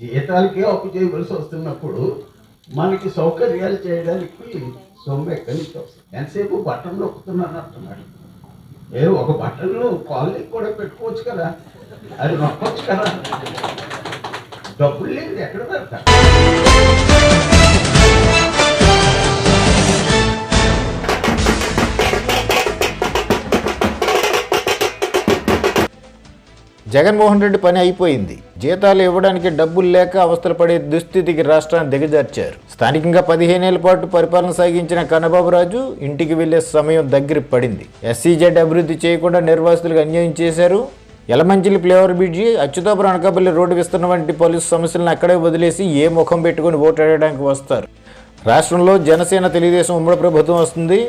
జీతాలకే అప్పు చేయవలసి వస్తున్నప్పుడు మనకి సౌకర్యాలు చేయడానికి సొమ్ము ఎక్కడి నుంచి వస్తుంది? ఎంతసేపు బట్టలు నొక్కుతున్నాను అంటున్నాడు. ఏ ఒక బట్టలు కాలనీ కూడా పెట్టుకోవచ్చు కదా? అది నొక్కొచ్చు కదా? డబ్బులు లేదు ఎక్కడ పెడతా జగన్మోహన్ రెడ్డి పని అయిపోయింది. జీతాలు ఇవ్వడానికి డబ్బులు లేక అవస్థలు పడే దుస్థితికి రాష్ట్రాన్ని దిగజార్చారు. స్థానికంగా పదిహేనేళ్ళ పాటు పరిపాలన సాగించిన కన్నబాబురాజు ఇంటికి వెళ్ళే సమయం దగ్గర పడింది. ఎస్సీజెడ్ అభివృద్ధి చేయకుండా నిర్వాసితులకు అన్యాయం చేశారు. Elamanchili flyover bridge Atchutapuram Anakapalli road విస్తరణ వంటి పలు సమస్యలను అక్కడే వదిలేసి ఏ ముఖం పెట్టుకుని ఓటాడడానికి వస్తారు. రాష్ట్రంలో జనసేన తెలుగుదేశం ఉమ్మడి ప్రభుత్వం వస్తుంది.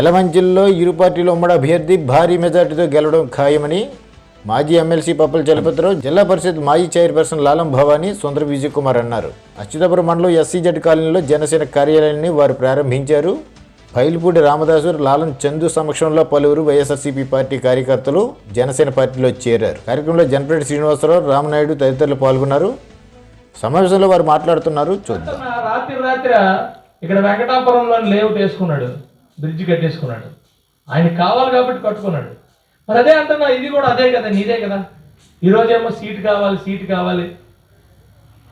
ఎలమంచిల్లో ఇరు పార్టీలు ఉమ్మడి అభ్యర్థి భారీ మెజార్టీతో గెలవడం ఖాయమని మాజీ ఎమ్మెల్సీ పప్పల చలపతిరావు జిల్లా పరిషత్ మాజీ చైర్పర్సన్ లాలం భవానీ సుందర విజయ్ కుమార్ అన్నారు. అచ్యుతాపురం మండలం ఎస్సీజెడ్ కాలనీలో జనసేన కార్యాలయాన్ని వారు ప్రారంభించారు. పైలిపూడి రామదాసు లాలం చందు సమక్షంలో పలువురు వైఎస్ఆర్సీపీ పార్టీ కార్యకర్తలు జనసేన పార్టీలో చేరారు. కార్యక్రమంలో జనపరెడ్డి శ్రీనివాసరావు రామనాయుడు తదితరులు పాల్గొన్నారు. సమావేశంలో వారు మాట్లాడుతున్నారు. చూద్దాం. రాత్రి రాత్రి ఇక్కడ వెంకటాపురంలో లేఅవుట్ వేసుకున్నాడు బ్రిడ్జ్ కట్టేసుకున్నాడు. ఆయన కావాలి కాబట్టి కట్టుకున్నాడు. మరి అదే అంటున్నా ఇది కూడా అదే కదా నీదే కదా. ఈరోజేమో సీట్ కావాలి సీట్ కావాలి.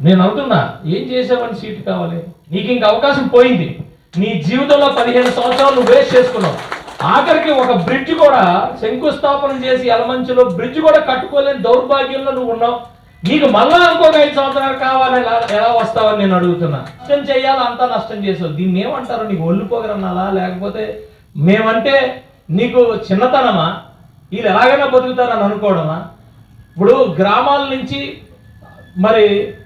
నేను అంటున్నా ఏం చేసావని సీట్ కావాలి? నీకు ఇంక అవకాశం పోయింది. నీ జీవితంలో పదిహేను సంవత్సరాలు నువ్వు వేస్ట్ చేసుకున్నావు. ఆఖరికి ఒక బ్రిడ్జ్ కూడా శంకుస్థాపన చేసి ఎలమంచులో బ్రిడ్జ్ కూడా కట్టుకోలేని దౌర్భాగ్యంలో నువ్వు ఉన్నావు. నీకు మళ్ళా ఇంకొక ఐదు సంవత్సరాలు కావాలి ఎలా ఎలా వస్తావని నేను అడుగుతున్నా. నష్టం చేయాలి అంతా నష్టం చేసావు. దీన్ని ఏమంటారు నీకు ఒళ్ళు లేకపోతే మేమంటే నీకు చిన్నతనమా? వీళ్ళు ఎలాగైనా బతుకుతారని అనుకోవడమా? ఇప్పుడు గ్రామాల నుంచి మరి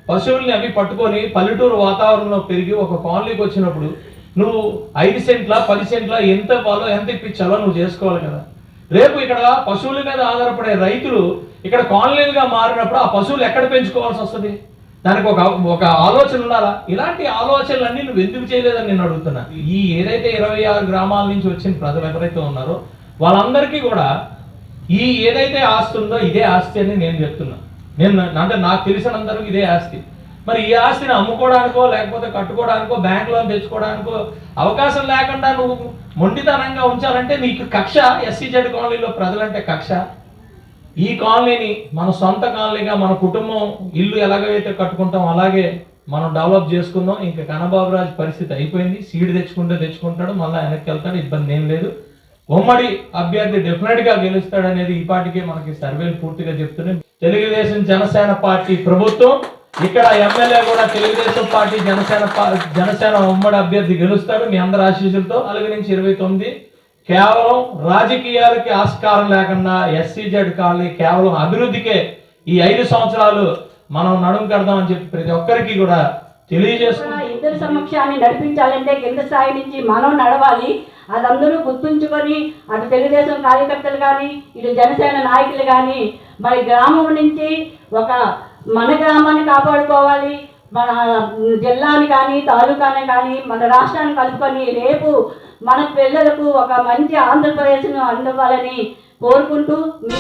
పశువుల్ని అవి పట్టుకొని పల్లెటూరు వాతావరణంలో పెరిగి ఒక కాలనీకి వచ్చినప్పుడు నువ్వు ఐదు సెంట్ల పది సెంట్ల ఎంత ఇవ్వాలో ఎంత ఇప్పించాలో నువ్వు చేసుకోవాలి కదా. రేపు ఇక్కడ పశువుల మీద ఆధారపడే రైతులు ఇక్కడ కాలనీలుగా మారినప్పుడు ఆ పశువులు ఎక్కడ పెంచుకోవాల్సి వస్తుంది? దానికి ఒక ఒక ఆలోచన ఉండాలా? ఇలాంటి ఆలోచనలన్నీ నువ్వు ఎందుకు చేయలేదని నేను అడుగుతున్నా. ఈ ఏదైతే ఇరవై ఆరు గ్రామాల నుంచి వచ్చిన ప్రజలు ఎవరైతే ఉన్నారో వాళ్ళందరికీ కూడా ఈ ఏదైతే ఆస్తి ఉందో ఇదే ఆస్తి అని నేను చెప్తున్నా. నేను అంటే నాకు తెలిసినందరూ ఇదే ఆస్తి. మరి ఈ ఆస్తిని అమ్ముకోవడానికో లేకపోతే కట్టుకోవడానికో బ్యాంక్ లోన్ తెచ్చుకోవడానికో అవకాశం లేకుండా నువ్వు మొండితనంగా ఉంచాలంటే నీకు కక్ష ఎస్సీజెడ్ కాలనీలో ప్రజలంటే కక్ష. ఈ కాలనీని మన సొంత కాలనీగా మన కుటుంబం ఇల్లు ఎలాగైతే కట్టుకుంటాం అలాగే మనం డెవలప్ చేసుకుందాం. ఇంకా కనబాబురాజు పరిస్థితి అయిపోయింది. సీడ్ తెచ్చుకుంటే తెచ్చుకుంటాడు మళ్ళీ వెనక్కి వెళ్తాడు ఇబ్బంది ఏం లేదు. ఉమ్మడి అభ్యర్థి డెఫినెట్గా గెలుస్తాడనేది ఈ పాటికే మనకి సర్వేలు పూర్తిగా చెప్తున్నాయి. తెలుగుదేశం జనసేన పార్టీ ప్రభుత్వం ఇక్కడ ఎమ్మెల్యే కూడా తెలుగుదేశం పార్టీ జనసేన జనసేన ఉమ్మడి అభ్యర్థి గెలుస్తాడు. మీ అందరి ఆశీస్సులతో అలాగే నుంచి ఇరవై తొమ్మిది. కేవలం రాజకీయాలకి ఆస్కారం లేకుండా ఎస్సీజెడ్ కాలనీ కేవలం అభివృద్ధికే ఈ ఐదు సంవత్సరాలు మనం నడుం కడదామని చెప్పి ప్రతి ఒక్కరికి కూడా తెలియజేసుకుంటాం ఇద్దరు సమక్షాన్ని నడిపించాలంటే కింద స్థాయి నుంచి మనం నడవాలి. అదందరూ గుర్తుంచుకొని అటు తెలుగుదేశం కార్యకర్తలు కానీ ఇటు జనసేన నాయకులు కానీ మరి గ్రామం నుంచి ఒక మన గ్రామాన్ని కాపాడుకోవాలి. మన జిల్లాని కానీ తాలూకాని కానీ మన రాష్ట్రాన్ని కలుపుకొని రేపు మన పిల్లలకు ఒక మంచి ఆంధ్రప్రదేశ్ను అందివ్వాలని కోరుకుంటూ మీ